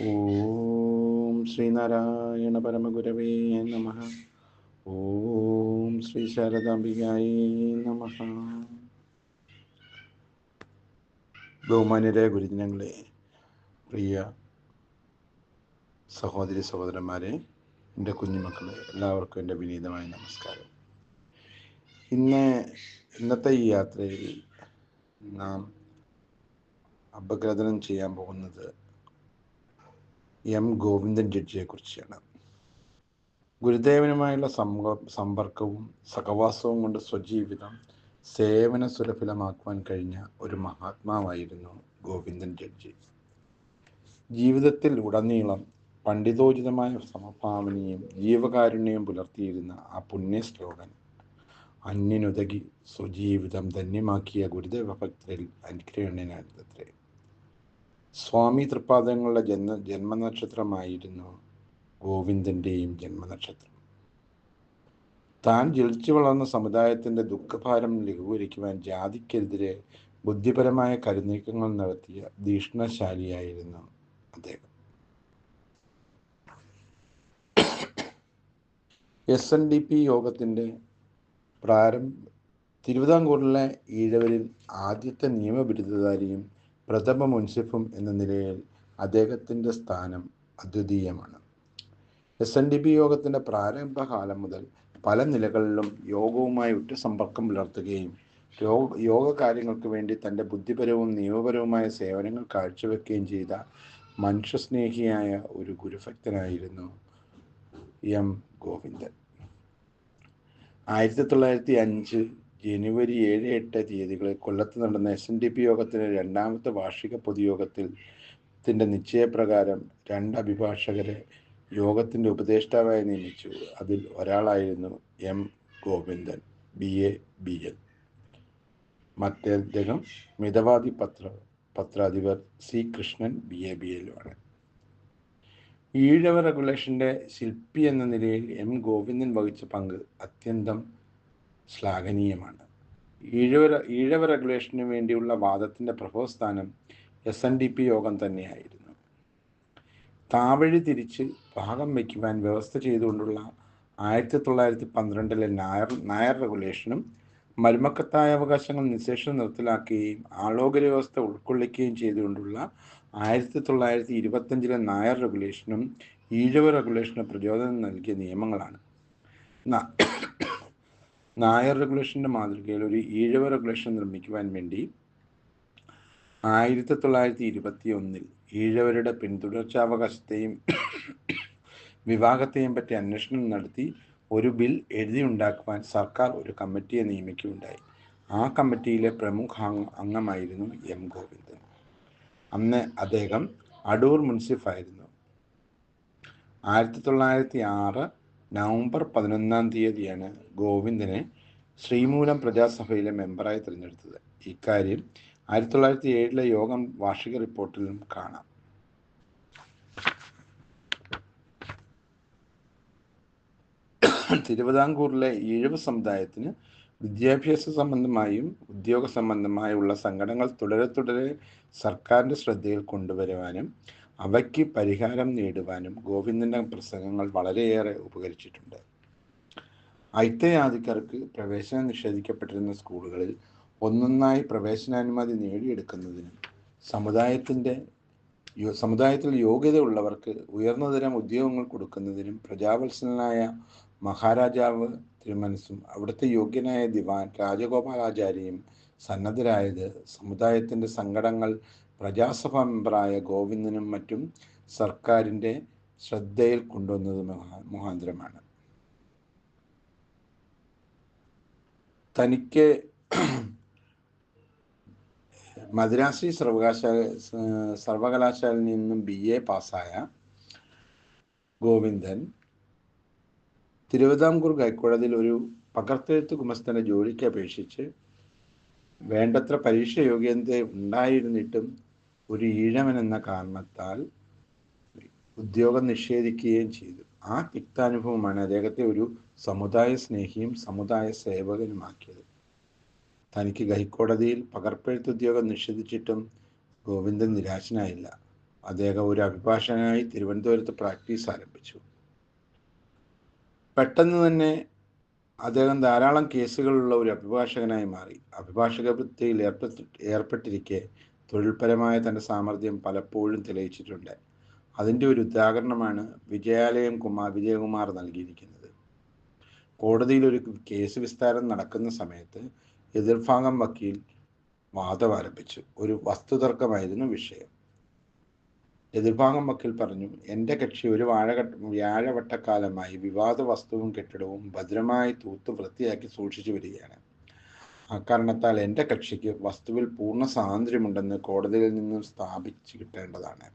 ഓം ശ്രീനാരായണ പരമഗുരവേ നമ. ഓം ശ്രീ ശാരദാംബികായി നമ. ബഹുമാന്യരെ ഗുരുജനങ്ങളെ പ്രിയ സഹോദരി സഹോദരന്മാരെ എന്റെ കുഞ്ഞുമക്കളെ എല്ലാവർക്കും എന്റെ വിനീതമായ നമസ്കാരം. ഇന്ന് ഇന്നത്തെ ഈ യാത്രയിൽ നാം അപഗ്രഥനം ചെയ്യാൻ പോകുന്നത് എം ഗോവിന്ദൻ ജഡ്ജിയെ കുറിച്ചാണ്. ഗുരുദേവനുമായുള്ള സമ്പർക്കവും സഹവാസവും കൊണ്ട് സ്വജീവിതം സേവന സുലഭലമാക്കുവാൻ കഴിഞ്ഞ ഒരു മഹാത്മാവായിരുന്നു ഗോവിന്ദൻ ജഡ്ജി. ജീവിതത്തിൽ ഉടനീളം പണ്ഡിതോചിതമായ സമഭാവനയും ജീവകാരുണ്യവും പുലർത്തിയിരുന്ന ആ പുണ്യ ശ്ലോകൻ അന്യനുതകി സ്വജീവിതം ധന്യമാക്കിയ ഗുരുദേവ ഭക്തരിൽ അനുഗ്രഹണനായിരുന്നത്രേ സ്വാമി തൃപ്പാദങ്ങളുടെ ജന്മ ജന്മനക്ഷത്രമായിരുന്നു ഗോവിന്ദന്റെയും ജന്മനക്ഷത്രം. താൻ ജനിച്ചു വളർന്ന സമുദായത്തിന്റെ ദുഃഖഭാരം ലഘൂകരിക്കുവാൻ ജാതിക്കെതിരെ ബുദ്ധിപരമായ കരുനീക്കങ്ങൾ നടത്തിയ ഭീഷണശാലിയായിരുന്നു അദ്ദേഹം. എസ് എൻ ഡി പി യോഗത്തിന്റെ പ്രാരംഭ തിരുവിതാംകൂറിലെ ഈഴവരിൽ ആദ്യത്തെ നിയമബിരുദധാരിയും പ്രഥമ മുൻസിഫും എന്ന നിലയിൽ അദ്ദേഹത്തിന്റെ സ്ഥാനം അദ്വിതീയമാണ്. എസ് എൻ ഡി പി യോഗത്തിന്റെ പ്രാരംഭകാലം മുതൽ പല നിലകളിലും യോഗവുമായി ഉറ്റ സമ്പർക്കം പുലർത്തുകയും യോഗ യോഗ കാര്യങ്ങൾക്ക് വേണ്ടി തന്റെ ബുദ്ധിപരവും നിയമപരവുമായ സേവനങ്ങൾ കാഴ്ചവെക്കുകയും ചെയ്ത മനുഷ്യസ്നേഹിയായ ഒരു ഗുരുഭക്തനായിരുന്നു എം ഗോവിന്ദൻ. ആയിരത്തി തൊള്ളായിരത്തി അഞ്ച് ജനുവരി ഏഴ് എട്ട് തീയതികളിൽ കൊല്ലത്ത് നടന്ന എസ് എൻ ഡി പി യോഗത്തിലെ രണ്ടാമത്തെ വാർഷിക പൊതുയോഗത്തിൽ ത്തിന്റെ നിശ്ചയപ്രകാരം രണ്ട് അഭിഭാഷകരെ യോഗത്തിന്റെ ഉപദേഷ്ടാവായി നിയമിച്ചു. അതിൽ ഒരാളായിരുന്നു M Govindan B A B L. മറ്റേ അദ്ദേഹം മിതവാദി പത്ര പത്രാധിപർ C Krishnan B A B എല്ലുമാണ് ഈഴവ റെഗുലേഷന്റെ ശില്പി എന്ന നിലയിൽ എം ഗോവിന്ദൻ വഹിച്ച പങ്ക് അത്യന്തം ശ്ലാഘനീയമാണ്. ഈഴവ ഈഴവ റെഗുലേഷന് വേണ്ടിയുള്ള വാദത്തിന്റെ പ്രഭവസ്ഥാനം എസ് എൻ ഡി പി യോഗം തന്നെയായിരുന്നു. താവഴി തിരിച്ച് ഭാഗം വയ്ക്കുവാൻ വ്യവസ്ഥ ചെയ്തുകൊണ്ടുള്ള ആയിരത്തി തൊള്ളായിരത്തി പന്ത്രണ്ടിലെ നായർ നായർ റെഗുലേഷനും മരുമക്കത്തായ അവകാശങ്ങൾ നിശേഷം നിർത്തലാക്കുകയും ആളോകര വ്യവസ്ഥ ഉൾക്കൊള്ളിക്കുകയും ചെയ്തുകൊണ്ടുള്ള ആയിരത്തി തൊള്ളായിരത്തി ഇരുപത്തഞ്ചിലെ നായർ റെഗുലേഷനും ഈഴവ റെഗുലേഷനും പ്രചോദനം നൽകിയ നിയമങ്ങളാണ്. നായർ റെഗുലേഷന്റെ മാതൃകയിൽ ഒരു ഈഴവ റെഗുലേഷൻ നിർമ്മിക്കുവാൻ വേണ്ടി ആയിരത്തി തൊള്ളായിരത്തി ഇരുപത്തി ഒന്നിൽ ഈഴവരുടെ പിന്തുടർച്ചാവകാശത്തെയും വിവാഹത്തെയും പറ്റി അന്വേഷണം നടത്തി ഒരു ബിൽ എഴുതിയുണ്ടാക്കുവാൻ സർക്കാർ ഒരു കമ്മിറ്റിയെ നിയമിക്കുകയുണ്ടായി. ആ കമ്മിറ്റിയിലെ പ്രമുഖ അംഗമായിരുന്നു എം ഗോവിന്ദൻ. അന്ന് അദ്ദേഹം അടൂർ മുൻസിഫായിരുന്നു. ആയിരത്തി തൊള്ളായിരത്തി ആറ് നവംബർ പതിനൊന്നാം തീയതിയാണ് ഗോവിന്ദനെ ശ്രീമൂലം പ്രജാസഭയിലെ മെമ്പറായി തിരഞ്ഞെടുത്തത്. ഇക്കാര്യം ആയിരത്തി തൊള്ളായിരത്തി ഏഴിലെ യോഗം വാർഷിക റിപ്പോർട്ടിലും കാണാം. തിരുവിതാംകൂറിലെ ഈഴവ സമുദായത്തിന് വിദ്യാഭ്യാസ സംബന്ധമായും ഉദ്യോഗ സംബന്ധമായുള്ള സങ്കടങ്ങൾ തുടരെ തുടരെ സർക്കാരിന്റെ ശ്രദ്ധയിൽ കൊണ്ടുവരുവാനും അവയ്ക്ക് പരിഹാരം നേടുവാനും ഗോവിന്ദന്റെ പ്രസംഗങ്ങൾ വളരെയേറെ ഉപകരിച്ചിട്ടുണ്ട്. ഐത്തയാദിക്കാർക്ക് പ്രവേശനം നിഷേധിക്കപ്പെട്ടിരുന്ന സ്കൂളുകളിൽ ഒന്നൊന്നായി പ്രവേശനാനുമതി നേടിയെടുക്കുന്നതിനും സമുദായത്തിന്റെ സമുദായത്തിൽ യോഗ്യത ഉള്ളവർക്ക് ഉയർന്നതരം ഉദ്യോഗങ്ങൾ കൊടുക്കുന്നതിനും പ്രജാവത്സലനായ മഹാരാജാവ് തിരുമനസും അവിടുത്തെ യോഗ്യനായ ദിവാൻ രാജഗോപാലാചാര്യയും സന്നദ്ധരായത് സമുദായത്തിന്റെ സങ്കടങ്ങൾ പ്രജാസഭാ മെമ്പറായ ഗോവിന്ദനും മറ്റും സർക്കാരിന്റെ ശ്രദ്ധയിൽ കൊണ്ടുവന്നത് മുഖാന്തരമാണ് തനിക്ക് മദ്രാസി സർവകലാശാല സർവകലാശാലയിൽ നിന്നും ബി എ പാസ്സായ ഗോവിന്ദൻ തിരുവിതാംകൂർ ഹൈക്കോടതിയിൽ ഒരു പകർത്തെഴുത്ത് ഗുമസ്തനെ ജോലിക്ക് അപേക്ഷിച്ച് വേണ്ടത്ര പരീക്ഷ യോഗ്യത ഉണ്ടായിരുന്നിട്ടും ഒരു ഈഴവൻ എന്ന കാരണത്താൽ ഉദ്യോഗം നിഷേധിക്കുകയും ചെയ്തു. ആ തിക്താനുഭവമാണ് അദ്ദേഹത്തെ ഒരു സമുദായ സ്നേഹിയും സമുദായ സേവകനുമാക്കിയത്. തനിക്ക് ഹൈക്കോടതിയിൽ പകർപ്പെഴുത്ത് ഉദ്യോഗം നിഷേധിച്ചിട്ടും ഗോവിന്ദൻ നിരാശനായില്ല. അദ്ദേഹം ഒരു അഭിഭാഷകനായി തിരുവനന്തപുരത്ത് പ്രാക്ടീസ് ആരംഭിച്ചു. പെട്ടെന്ന് തന്നെ അദ്ദേഹം ധാരാളം കേസുകളുള്ള ഒരു അഭിഭാഷകനായി മാറി. അഭിഭാഷക വൃത്തിയിൽ ഏർപ്പെട്ടി ഏർപ്പെട്ടിരിക്കെ തൊഴിൽപരമായ തന്റെ സാമർഥ്യം പലപ്പോഴും തെളിയിച്ചിട്ടുണ്ട്. അതിന്റെ ഒരു ഉദാഹരണമാണ് വിജയാലയം കുമാർ വിജയകുമാർ നൽകിയിരിക്കുന്നത്. കോടതിയിൽ ഒരു കേസ് വിസ്താരം നടക്കുന്ന സമയത്ത് എതിർഭാഗം വക്കീൽ വാദം ആരംഭിച്ചു. ഒരു വസ്തുതർക്കമായിരുന്നു വിഷയം. എതിർഭാഗം വക്കീൽ പറഞ്ഞു എന്റെ കക്ഷി ഒരു വാഴകട്ട വ്യാഴവട്ടക്കാലമായി വിവാദ വസ്തുവും കെട്ടിടവും ഭദ്രമായി തൂത്ത് വൃത്തിയാക്കി സൂക്ഷിച്ചു വരികയാണ്. അക്കാരണത്താൽ എന്റെ കക്ഷിക്ക് വസ്തുവിൽ പൂർണ സ്വാതന്ത്ര്യമുണ്ടെന്ന് കോടതിയിൽ നിന്നും സ്ഥാപിച്ചു കിട്ടേണ്ടതാണ്.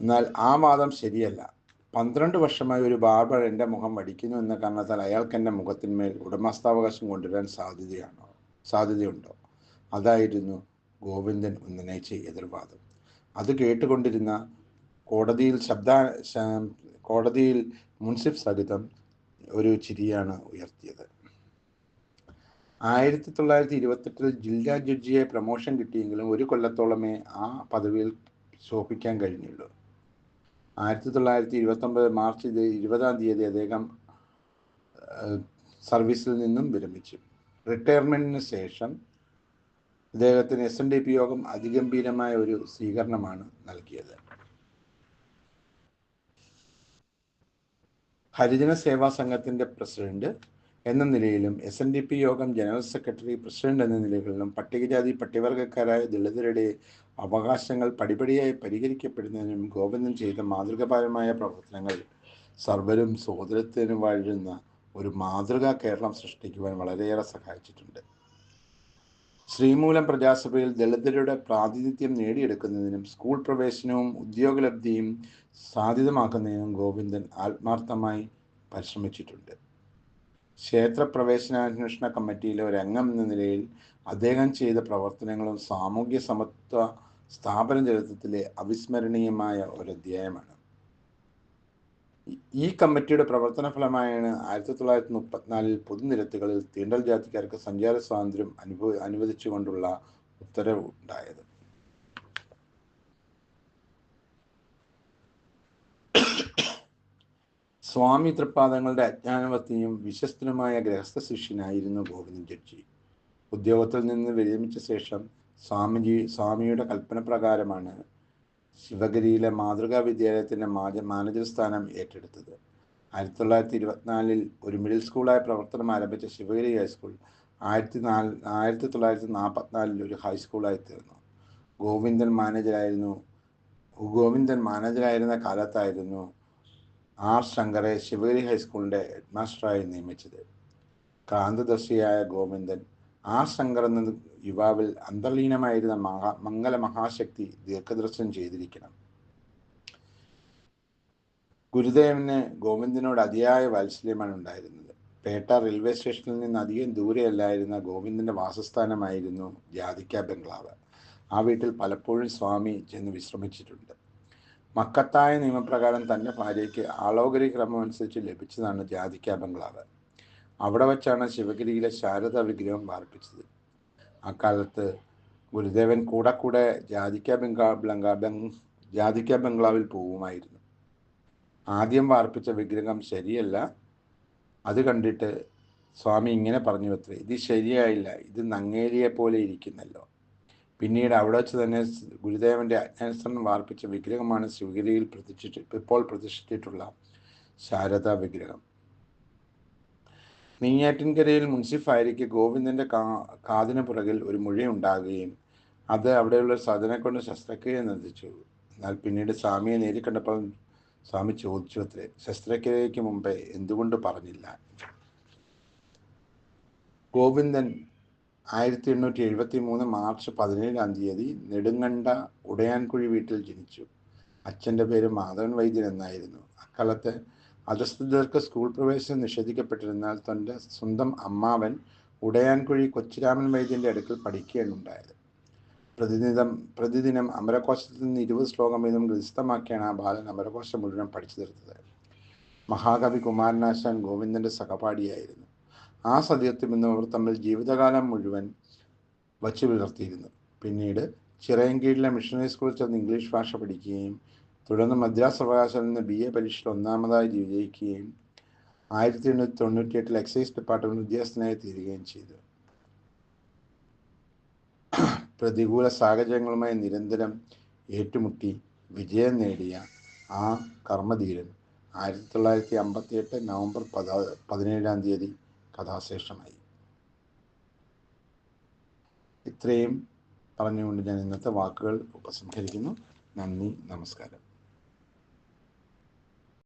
എന്നാൽ ആ വാദം ശരിയല്ല. പന്ത്രണ്ട് വർഷമായി ഒരു ബാർബർ എന്റെ മുഖം വടിക്കുന്നു എന്ന കാരണത്താൽ അയാൾക്ക് എന്റെ മുഖത്തിന്മേൽ ഉടമസ്ഥാവകാശം കൊണ്ടുവരാൻ സാധ്യതയാണോ? സാധ്യതയുണ്ടോ? അതായിരുന്നു ഗോവിന്ദൻ ഉന്നയിച്ച എതിർവാദം. അത് കേട്ടുകൊണ്ടിരുന്ന കോടതിയിൽ ശബ്ദ കോടതിയിൽ മുൻസിഫ് സഹിതം ഒരു ചിരിയാണ് ഉയർത്തിയത്. ആയിരത്തി തൊള്ളായിരത്തി ഇരുപത്തെട്ടിൽ ജില്ലാ ജഡ്ജിയെ പ്രമോഷൻ കിട്ടിയെങ്കിലും ഒരു കൊല്ലത്തോളമേ ആ പദവിയിൽ ശോഭിക്കാൻ കഴിഞ്ഞുള്ളൂ. ആയിരത്തി തൊള്ളായിരത്തി ഇരുപത്തൊമ്പത് മാർച്ച് ഇരുപതാം തീയതി അദ്ദേഹം സർവീസിൽ നിന്നും വിരമിച്ചു. റിട്ടയർമെന്റിന് ശേഷം അദ്ദേഹത്തിന് എസ് എൻ ഡി പി യോഗം അതിഗംഭീരമായ ഒരു സ്വീകരണമാണ് നൽകിയത്. ഹരിജന സേവാ സംഘത്തിന്റെ പ്രസിഡന്റ് എന്ന നിലയിലും എസ് എൻ ഡി പി യോഗം ജനറൽ സെക്രട്ടറി പ്രസിഡന്റ് എന്ന നിലകളിലും പട്ടികജാതി പട്ടികവർഗക്കാരായ ദളിതരുടെ അവകാശങ്ങൾ പടിപടിയായി പരിഹരിക്കപ്പെടുന്നതിനും ഗോവിന്ദൻ ചെയ്ത മാതൃകാപരമായ പ്രവർത്തനങ്ങൾ സർവരും സോദരത്തിനും വാഴുന്ന ഒരു മാതൃകാ കേരളം സൃഷ്ടിക്കുവാൻ വളരെയേറെ സഹായിച്ചിട്ടുണ്ട്. ശ്രീമൂലം പ്രജാസഭയിൽ ദളിതരുടെ പ്രാതിനിധ്യം നേടിയെടുക്കുന്നതിനും സ്കൂൾ പ്രവേശനവും ഉദ്യോഗലബ്ധിയും സാധ്യതമാക്കുന്നതിനും ഗോവിന്ദൻ ആത്മാർത്ഥമായി പരിശ്രമിച്ചിട്ടുണ്ട്. ക്ഷേത്ര പ്രവേശനാന്വേഷണ കമ്മിറ്റിയിലെ ഒരു അംഗം എന്ന നിലയിൽ അദ്ദേഹം ചെയ്ത പ്രവർത്തനങ്ങളും സാമൂഹ്യ സമത്വ സ്ഥാപന ചരിത്രത്തിലെ അവിസ്മരണീയമായ ഒരു അധ്യായമാണ്. ഈ കമ്മിറ്റിയുടെ പ്രവർത്തന ഫലമായാണ് ആയിരത്തി തൊള്ളായിരത്തി മുപ്പത്തിനാലിൽ പൊതുനിരത്തുകളിൽ തീണ്ടൽ ജാതിക്കാർക്ക് സഞ്ചാര സ്വാതന്ത്ര്യം അനുഭവ അനുവദിച്ചുകൊണ്ടുള്ള ഉത്തരവ് ഉണ്ടായത് സ്വാമി തൃപ്പാദങ്ങളുടെ അജ്ഞാനവത്തിയും വിശ്വസ്തനുമായ ഗൃഹസ്ഥ ശിഷ്യനായിരുന്നു ഗോവിന്ദൻ ജഡ്ജി. ഉദ്യോഗത്തിൽ നിന്ന് വിരമിച്ച ശേഷം സ്വാമിജി സ്വാമിയുടെ കൽപ്പന പ്രകാരമാണ് ശിവഗിരിയിലെ മാതൃകാ വിദ്യാലയത്തിന്റെ മാജ മാനേജർ സ്ഥാനം ഏറ്റെടുത്തത്. ആയിരത്തി തൊള്ളായിരത്തി ഇരുപത്തിനാലിൽ ഒരു മിഡിൽ സ്കൂളായി പ്രവർത്തനം ആരംഭിച്ച ശിവഗിരി ഹൈസ്കൂൾ ആയിരത്തി നാല് ആയിരത്തി തൊള്ളായിരത്തി നാൽപ്പത്തിനാലിൽ ഒരു ഹൈസ്കൂളായി തീർന്നു. ഗോവിന്ദൻ മാനേജരായിരുന്നു ഗോവിന്ദൻ മാനേജരായിരുന്ന കാലത്തായിരുന്നു ആർ ശങ്കറെ ശിവഗിരി ഹൈസ്കൂളിന്റെ ഹെഡ്മാസ്റ്ററായി നിയമിച്ചത്. കാന്തദർശിയായ ഗോവിന്ദൻ ആർ ശങ്കർ എന്ന യുവാവിൽ അന്തർലീനമായിരുന്ന മഹാ മംഗല മഹാശക്തി ദീർഘദർശനം ചെയ്തിരിക്കണം. ഗുരുദേവന് ഗോവിന്ദനോട് അതിയായ വാത്സല്യമാണ് ഉണ്ടായിരുന്നത്. പേട്ട റെയിൽവേ സ്റ്റേഷനിൽ നിന്ന് അധികം ദൂരെയല്ലായിരുന്ന ഗോവിന്ദന്റെ വാസസ്ഥാനമായിരുന്നു ജാതിക്ക ബംഗ്ലാവ്. ആ വീട്ടിൽ പലപ്പോഴും സ്വാമി ചെന്ന് വിശ്രമിച്ചിട്ടുണ്ട്. മക്കത്തായ നിയമപ്രകാരം തന്റെ ഭാര്യയ്ക്ക് ആളോകരി ക്രമം അനുസരിച്ച് ലഭിച്ചതാണ് ജാതിക്ക ബംഗ്ലാവ് അവിടെ വച്ചാണ് ശിവഗിരിയിലെ ശാരദ വിഗ്രഹം വാർപ്പിച്ചത് അക്കാലത്ത് ഗുരുദേവൻ കൂടെ കൂടെ ജാതിക്ക ബംഗാ ബംഗ ബംഗ് ജാതിക്ക ബംഗ്ലാവിൽ പോവുമായിരുന്നു. ആദ്യം വാർപ്പിച്ച വിഗ്രഹം ശരിയല്ല. അത് കണ്ടിട്ട് സ്വാമി ഇങ്ങനെ പറഞ്ഞു അത്രേ ഇത് ശരിയായില്ല. ഇത് നങ്ങേരിയെ പോലെ ഇരിക്കുന്നല്ലോ. പിന്നീട് അവിടെ വെച്ച് തന്നെ ഗുരുദേവന്റെ അജ്ഞാനസ്ഥാനം വാർപ്പിച്ച വിഗ്രഹമാണ് ശിവഗിരിയിൽ പ്രതിഷ്ഠിച്ച് ഇപ്പോൾ പ്രതിഷ്ഠിച്ചിട്ടുള്ള ശാരദ വിഗ്രഹം. നെയ്യാറ്റിൻകരയിൽ മുൻസിഫായിരിക്കെ ഗോവിന്ദന്റെ കാ കാതിന് പുറകിൽ ഒരു മുഴയുണ്ടാകുകയും അത് അവിടെയുള്ള സദനെ കൊണ്ട് ശസ്ത്രക്രിയ നിർദ്ദിച്ചു എന്നാൽ പിന്നീട് സ്വാമിയെ നേരിൽ കണ്ടപ്പോൾ സ്വാമി ചോദിച്ചു അത്രേ ശസ്ത്രക്രിയയ്ക്ക് മുമ്പേ എന്തുകൊണ്ട് പറഞ്ഞില്ല? ഗോവിന്ദൻ ആയിരത്തി എണ്ണൂറ്റി എഴുപത്തി മൂന്ന് മാർച്ച് പതിനേഴാം തീയതി നെടുങ്കണ്ട ഉടയാൻകുഴി വീട്ടിൽ ജനിച്ചു. അച്ഛന്റെ പേര് മാധവൻ വൈദ്യൻ എന്നായിരുന്നു. അക്കാലത്ത് അധസ്ഥിതർക്ക് സ്കൂൾ പ്രവേശനം നിഷേധിക്കപ്പെട്ടിരുന്നാൽ തന്റെ സ്വന്തം അമ്മാവൻ ഉടയാൻകുഴി കൊച്ചിരാമൻ വൈദ്യന്റെ അടുക്കൽ പഠിക്കുകയാണുണ്ടായത് പ്രതിദിനം പ്രതിദിനം അമരകോശത്തിൽ നിന്ന് ഇരുപത് ശ്ലോകം വീതം ഗൃഹസ്ഥമാക്കിയാണ് ആ ബാലൻ അമരകോശം മുഴുവൻ പഠിച്ചു തീർത്തത്. മഹാകവി കുമാരനാശാൻ ഗോവിന്ദന്റെ സഹപാഠിയായിരുന്നു. ആ സത്യത്തിൽ അവർ തമ്മിൽ ജീവിതകാലം മുഴുവൻ വച്ചു പുലർത്തിയിരുന്നു പിന്നീട് ചിറയൻകീഴിലെ മിഷണറി സ്കൂളിൽ ചെന്ന് ഇംഗ്ലീഷ് ഭാഷ പഠിക്കുകയും തുടർന്ന് മദ്രാസ് സർവകലാശാലയിൽ നിന്ന് ബി എ പരീക്ഷയിൽ ഒന്നാമതായി വിജയിക്കുകയും ആയിരത്തി എണ്ണൂറ്റി തൊണ്ണൂറ്റി എട്ടിൽ എക്സൈസ് ഡിപ്പാർട്ട്മെന്റ് ഉദ്യോഗസ്ഥനായി തീരുകയും ചെയ്തു. പ്രതികൂല സാഹചര്യങ്ങളുമായി നിരന്തരം ഏറ്റുമുട്ടി വിജയം നേടിയ ആ കർമ്മധീരൻ ആയിരത്തി തൊള്ളായിരത്തി അമ്പത്തി എട്ട് നവംബർ പതാ പതിനേഴാം തീയതി കഥാശേഷമായി. ഇത്രയും പറഞ്ഞുകൊണ്ട് ഞാൻ ഇന്നത്തെ വാക്കുകൾ ഉപസംഹരിക്കുന്നു. നന്ദി നമസ്കാരം.